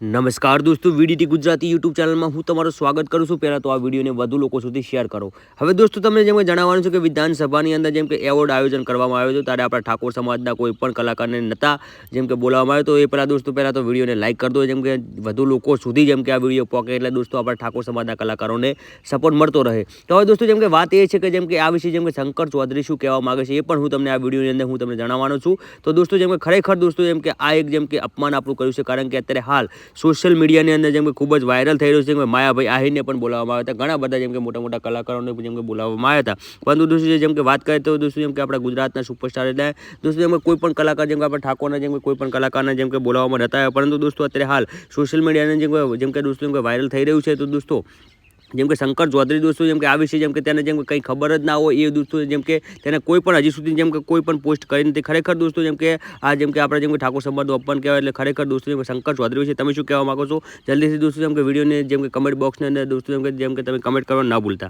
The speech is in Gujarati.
નમસ્કાર દોસ્તો વીડીટી ગુજરાતી યુટ્યુબ ચેનલમાં હું તમારું સ્વાગત કરું છું પહેલાં તો આ વિડીયોને વધુ લોકો સુધી શેર કરો હવે દોસ્તો તમને જેમ જણાવવાનું છે કે વિધાનસભાની અંદર જેમ કે એવોર્ડ આયોજન કરવામાં આવ્યું હતું ત્યારે આપણા ઠાકોર સમાજના કોઈ પણ કલાકારને નહોતા જેમ કે બોલાવવામાં આવ્યો તો એ પહેલાં દોસ્તો પહેલાં તો વિડીયોને લાઇક કરી દો જેમ કે વધુ લોકો સુધી જેમ કે આ વીડિયો પહોંચે એટલે દોસ્તો આપણા ઠાકોર સમાજના કલાકારોને સપોર્ટ મળતો રહે તો હવે દોસ્તો જેમ કે વાત એ છે કે જેમ કે આ વિશે જેમ કે શંકર ચૌધરી શું કહેવા માગે છે એ પણ હું તમને આ વિડીયોની અંદર હું તમને જણાવવાનો છું તો દોસ્તો જેમ કે ખરેખર દોસ્તો જેમ કે આ એક જેમ કે અપમાન આપણું કર્યું છે કારણ કે અત્યારે હાલ સોશિયલ મીડિયાની અંદર જેમ કે ખૂબ જ વાયરલ થઈ રહ્યું છે જેમ કે માયાભાઈ આહિરને પણ બોલાવવામાં આવ્યા હતા ઘણા બધા જેમ કે મોટા મોટા કલાકારોને જેમ કે બોલાવવામાં આવ્યા હતા પરંતુ દોસ્તો જેમ કે વાત કરીએ તો દોસ્તો જેમ કે આપણા ગુજરાતના સુપરસ્ટાર એટલે દોસ્તો જેમ કે કોઈ પણ કલાકાર જેમ કે આપણે ઠાકોરના જેમ કે કોઈ પણ કલાકારને જેમ કે બોલાવવામાં નતા આવ્યા પરંતુ દોસ્તો અત્યારે હાલ સોશિયલ મીડિયાને જેમ કે જેમ કે દોસ્તો જેમ કે વાયરલ થઈ રહ્યું છે તો દોસ્તો જેમ કે શંકર ચૌધરી દોસ્તો જેમ કે આ વિશે જેમ કે તેને જેમ કે કંઈ ખબર જ ના હોય એ દોસ્તો જેમ કે તેને કોઈ પણ હજી સુધી જેમ કે કોઈ પણ પોસ્ટ કરી નથી ખરેખર દોસ્તો જેમ કે આ જેમ કે આપણે જેમ કે ઠાકોર સમાજનું અપમાન કહેવાય એટલે ખરેખર દોસ્તો જેમ કે શંકર ચૌધરી વિશે તમે શું કહેવા માગો છો જલ્દીથી દોસ્તો જેમ કે વિડીયોને જેમ કે કમેન્ટ બોક્સની અંદર દોસ્તો જેમ કે જેમ કે તમે કમેન્ટ કરવા ના ભૂલતા